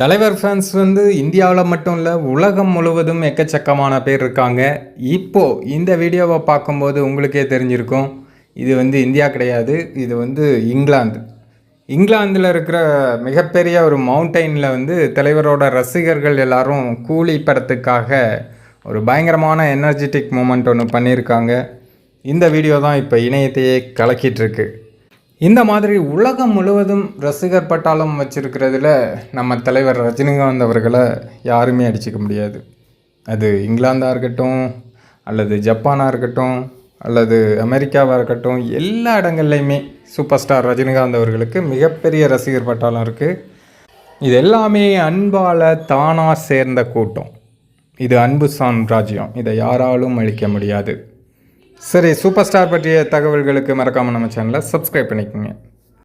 தலைவர் ஃபேன்ஸ் வந்து இந்தியாவில் மட்டும் இல்லை உலகம் முழுவதும் எக்கச்சக்கமான பேர் இருக்காங்க. இப்போது இந்த வீடியோவை பார்க்கும்போது உங்களுக்கே தெரிஞ்சிருக்கும் இது வந்து இந்தியா கிடையாது இது வந்து இங்கிலாந்து. இங்கிலாந்தில் இருக்கிற மிகப்பெரிய ஒரு மவுண்டெயினில் வந்து தலைவரோட ரசிகர்கள் எல்லாரும் கூலி படத்துக்காக ஒரு பயங்கரமான எனர்ஜெட்டிக் மூமெண்ட் ஒன்று பண்ணியிருக்காங்க. இந்த வீடியோ தான் இப்போ இணையத்தையே கலக்கிட்டுருக்கு இந்த மாதிரி உலகம் முழுவதும் ரசிகர் பட்டாளம் வச்சிருக்கிறதுல நம்ம தலைவர் ரஜினிகாந்த் அவர்களை யாருமே அடிச்சுக்க முடியாது. அது இங்கிலாந்தாக இருக்கட்டும் அல்லது ஜப்பானாக இருக்கட்டும் அல்லது அமெரிக்காவாக இருக்கட்டும் எல்லா இடங்கள்லையுமே சூப்பர் ஸ்டார் ரஜினிகாந்த் அவர்களுக்கு மிகப்பெரிய ரசிகர் பட்டாளம் இருக்குது இது எல்லாமே அன்பால் தானாக சேர்ந்த கூட்டம். இது அன்பு சாம்ராஜ்யம் இதை யாராலும் அழிக்க முடியாது. சரி சூப்பர் ஸ்டார் பற்றிய தகவல்களுக்கு மறக்காமல் நம்ம சேனலை சப்ஸ்கிரைப் பண்ணிக்கோங்க.